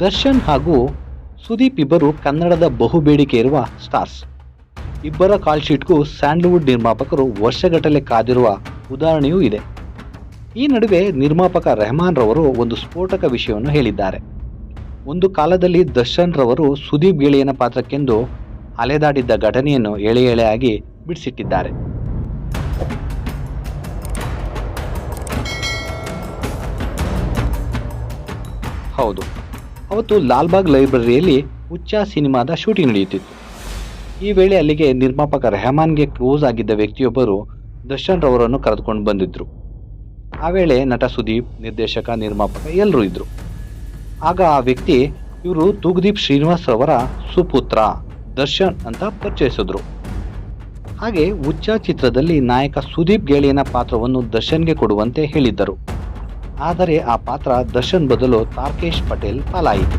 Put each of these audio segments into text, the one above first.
ದರ್ಶನ್ ಹಾಗೂ ಸುದೀಪ್ ಇಬ್ಬರು ಕನ್ನಡದ ಬಹುಬೇಡಿಕೆ ಇರುವ ಸ್ಟಾರ್ಸ್. ಇಬ್ಬರ ಕಾಲ್ ಶೀಟ್ಗೂ ಸ್ಯಾಂಡಲ್ವುಡ್ ನಿರ್ಮಾಪಕರು ವರ್ಷಗಟ್ಟಲೆ ಕಾದಿರುವ ಉದಾಹರಣೆಯೂ ಇದೆ. ಈ ನಡುವೆ ನಿರ್ಮಾಪಕ ರೆಹಮಾನ್ ರವರು ಒಂದು ಸ್ಫೋಟಕ ವಿಷಯವನ್ನು ಹೇಳಿದ್ದಾರೆ. ಒಂದು ಕಾಲದಲ್ಲಿ ದರ್ಶನ್ ರವರು ಸುದೀಪ್ ಗೆಳೆಯನ ಪಾತ್ರಕ್ಕೆಂದು ಅಲೆದಾಡಿದ್ದ ಘಟನೆಯನ್ನು ಎಳೆ ಎಳೆಯಾಗಿ ಬಿಡಿಸಿಟ್ಟಿದ್ದಾರೆ. ಹೌದು. ಅವತ್ತು ಲಾಲ್ಬಾಗ್ ಲೈಬ್ರರಿಯಲ್ಲಿ ಹುಚ್ಚ ಸಿನಿಮಾದ ಶೂಟಿಂಗ್ ನಡೆಯುತ್ತಿತ್ತು. ಈ ವೇಳೆ ಅಲ್ಲಿಗೆ ನಿರ್ಮಾಪಕ ರೆಹಮಾನ್ಗೆ ಕ್ಲೋಸ್ ಆಗಿದ್ದ ವ್ಯಕ್ತಿಯೊಬ್ಬರು ದರ್ಶನ್ ರವರನ್ನು ಕರೆದುಕೊಂಡು ಬಂದಿದ್ದರು ಆ ವೇಳೆ ನಟ ಸುದೀಪ್, ನಿರ್ದೇಶಕ, ನಿರ್ಮಾಪಕ ಎಲ್ಲರೂ ಇದ್ದರು ಆಗ ಆ ವ್ಯಕ್ತಿ, ಇವರು ತೂಗುದೀಪ್ ಶ್ರೀನಿವಾಸ್ ಅವರ ಸುಪುತ್ರ, ದರ್ಶನ್ ಅಂತ ಪರಿಚಯಿಸಿದ್ರು. ಹಾಗೆ ಹುಚ್ಚ ಚಿತ್ರದಲ್ಲಿ ನಾಯಕ ಸುದೀಪ್ ಗೇಳಿಯನ ಪಾತ್ರವನ್ನು ದರ್ಶನ್ಗೆ ಕೊಡುವಂತೆ ಹೇಳಿದ್ದರು. ಆದರೆ ಆ ಪಾತ್ರ ದರ್ಶನ್ ಬದಲು ತಾರ್ಕೇಶ್ ಪಟೇಲ್ ಪಾಲಾಯಿತು.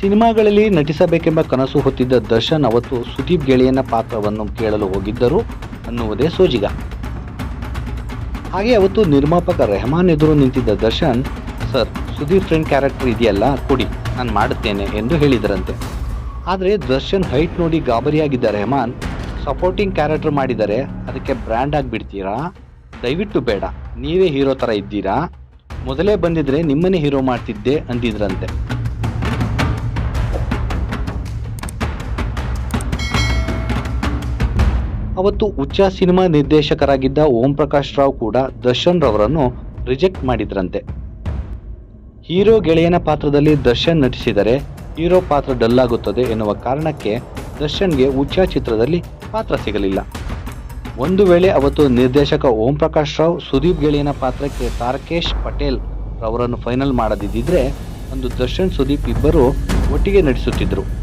ಸಿನಿಮಾಗಳಲ್ಲಿ ನಟಿಸಬೇಕೆಂಬ ಕನಸು ಹೊತ್ತಿದ್ದ ದರ್ಶನ್ ಅವತ್ತು ಸುದೀಪ್ ಗೆಳೆಯನ ಪಾತ್ರವನ್ನು ಕೇಳಲು ಹೋಗಿದ್ದರು ಅನ್ನುವುದೇ ಸೋಜಿಗ. ಹಾಗೆ ಅವತ್ತು ನಿರ್ಮಾಪಕ ರೆಹಮಾನ್ ಎದುರು ನಿಂತಿದ್ದ Darshan, sir, Sudeep friend character ಇದೆಯಲ್ಲ, ಕೊಡಿ, ನಾನು ಮಾಡುತ್ತೇನೆ ಎಂದು ಹೇಳಿದರಂತೆ. ಆದರೆ ದರ್ಶನ್ ಹೈಟ್ ನೋಡಿ ಗಾಬರಿಯಾಗಿದ್ದಾರೆ ರೆಹಮಾನ್ ಸಪೋರ್ಟಿಂಗ್ ಕ್ಯಾರೆಕ್ಟರ್ ಮಾಡಿದರೆ ಅದಕ್ಕೆ ಬ್ರ್ಯಾಂಡ್ ಆಗಿಬಿಡ್ತೀರಾ? ದಯವಿಟ್ಟು ಬೇಡ. ನೀವೇ ಹೀರೋ ಥರ ಇದ್ದೀರಾ? ಮೊದಲೇ ಬಂದಿದ್ರೆ ನಿಮ್ಮನ್ನೇ ಹೀರೋ ಮಾಡ್ತಿದ್ದೆ ಅಂದಿದ್ರಂತೆ. ಅವತ್ತು ಉಚ್ಚ ಸಿನಿಮಾ ನಿರ್ದೇಶಕರಾಗಿದ್ದ ಓಂ ಪ್ರಕಾಶ್ ರಾವ್ ಕೂಡ ದರ್ಶನ್ ರವರನ್ನು ರಿಜೆಕ್ಟ್ ಮಾಡಿದ್ರಂತೆ. ಹೀರೋ ಗೆಳೆಯನ ಪಾತ್ರದಲ್ಲಿ ದರ್ಶನ್ ನಟಿಸಿದರೆ ಹೀರೋ ಪಾತ್ರ ಡಲ್ ಆಗುತ್ತದೆ ಎನ್ನುವ ಕಾರಣಕ್ಕೆ ದರ್ಶನ್ಗೆ ಉಚ್ಚ ಚಿತ್ರದಲ್ಲಿ ಪಾತ್ರ ಸಿಗಲಿಲ್ಲ. ಒಂದು ವೇಳೆ ಅವತ್ತು ನಿರ್ದೇಶಕ ಓಂ ಪ್ರಕಾಶ್ ರಾವ್, ಸುದೀಪ್ ಗೆಳೆಯನ ಪಾತ್ರಕ್ಕೆ ತಾರಕೇಶ್ ಪಟೇಲ್ ರವರನ್ನು ಫೈನಲ್ ಮಾಡದಿದ್ದರೆ ಒಂದು ದರ್ಶನ್, ಸುದೀಪ್ ಇಬ್ಬರು ಒಟ್ಟಿಗೆ ನಟಿಸುತ್ತಿದ್ದರು